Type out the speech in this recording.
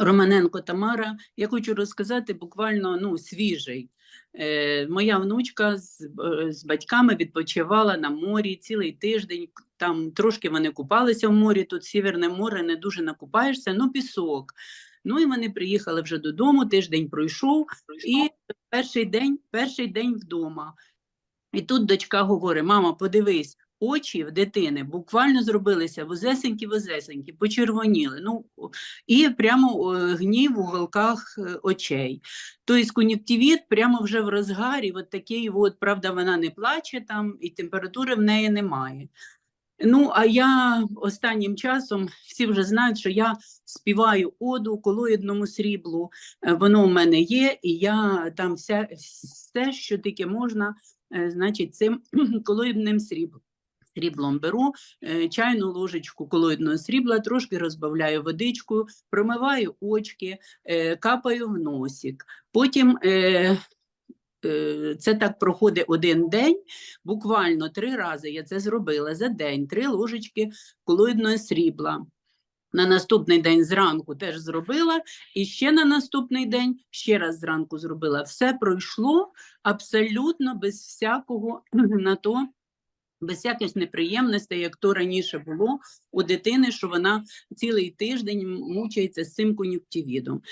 Романенко Тамара. Я хочу розказати буквально ну, свіжий. Е, моя внучка з, е, з батьками відпочивала на морі цілий тиждень. Там трошки вони купалися в морі, тут Сіверне море не дуже накупаєшся, ну пісок. Ну і вони приїхали вже додому, тиждень пройшов, і перший день, перший день вдома. І тут дочка говорить: мама, подивись, очі в дитини буквально зробилися возесенькі-возесенькі, почервоніли. Ну, і прямо гнів у уголках е, очей. Тобто кон'юктивіт прямо вже в розгарі, от такий, от, правда, вона не плаче там, і температури в неї немає. Ну, а я останнім часом всі вже знають, що я співаю оду колоїдному сріблу. Е, Воно в мене є, і я там вся, все, що тільки можна, е, значить, цим колоїдним сріблом. Сріблом беру е, чайну ложечку колоїдного срібла, трошки розбавляю водичкою, промиваю очки, е, капаю в носик. Потім е, це так проходить один день, буквально три рази я це зробила за день, три ложечки колоїдного срібла. На наступний день зранку теж зробила, і ще на наступний день ще раз зранку зробила. Все пройшло абсолютно без всякого на то, без всяких неприємностей, як то раніше було у дитини, що вона цілий тиждень мучається з цим кон'юктивідом.